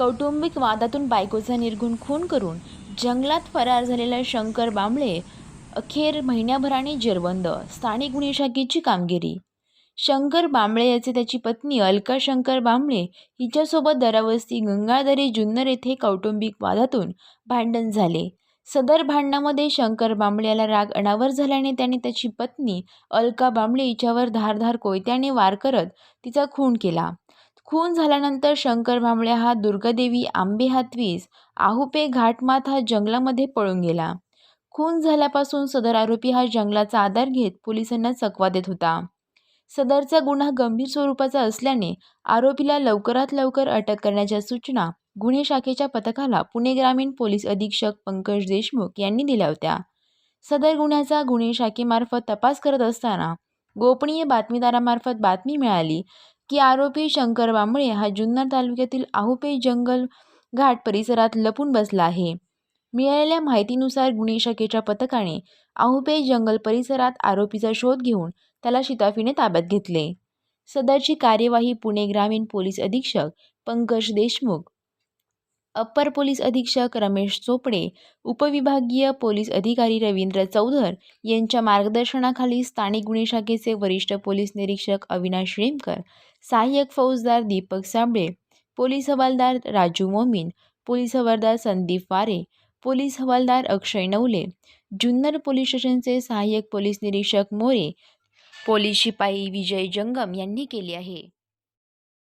कौटुंबिक वादातून बायकोचा निर्घुण खून करून जंगलात फरार झालेला शंकर बांबळे अखेर महिन्याभराने जेरबंद. स्थानिक गुन्हे शाखेची कामगिरी. शंकर बांबळे याचे त्याची पत्नी अलका शंकर बांबळे हिच्यासोबत दरावस्ती गंगाधरी जुन्नर येथे कौटुंबिक वादातून भांडण झाले. सदर भांडणामध्ये शंकर बांबळे याला राग अनावर झाल्याने त्याने त्याची पत्नी अलका बांबळे हिच्यावर धारधार कोयत्याने वार करत तिचा खून केला. खून झाल्यानंतर शंकर भांबळे हा दुर्गादेवी आंबे हातवीस आहुपे घाटमाथ हा जंगलामध्ये पळून गेला. खून झाल्यापासून सदर आरोपी हा जंगलाचा आधार घेत पोलिसांना चकवा देत होता. सदरचा गुन्हा गंभीर स्वरूपाचा असल्याने आरोपीला लवकरात लवकर अटक करण्याच्या सूचना गुन्हे शाखेच्या पथकाला पुणे ग्रामीण पोलीस अधीक्षक पंकज देशमुख यांनी दिल्या होत्या. सदर गुन्ह्याचा गुन्हे शाखेमार्फत तपास करत असताना गोपनीय बातमीदारामार्फत बातमी मिळाली. की आरोपी शंकर बांबळे हा जुन्नर तालुक्यातील आहुपे जंगल घाट परिसरात लपून बसला आहे. मिळालेल्या माहितीनुसार गुन्हे शाखेच्या पथकाने आहुपे जंगल परिसरात आरोपीचा शोध घेऊन त्याला शिताफीने ताब्यात घेतले. सदरची कार्यवाही पुणे ग्रामीण पोलीस अधीक्षक पंकज देशमुख अप्पर पोलीस अधीक्षक रमेश चोपडे उपविभागीय पोलीस अधिकारी रवींद्र चौधर यांच्या मार्गदर्शनाखाली स्थानिक गुन्हे शाखेचे वरिष्ठ पोलीस निरीक्षक अविनाश रेमकर सहाय्यक फौजदार दीपक साबळे पोलीस हवालदार राजू मोमीन पोलीस हवालदार संदीप वारे पोलीस हवालदार अक्षय नवले जुन्नर पोलीस स्टेशनचे सहाय्यक पोलीस निरीक्षक मोरे पोलीस शिपाई विजय जंगम यांनी केली आहे.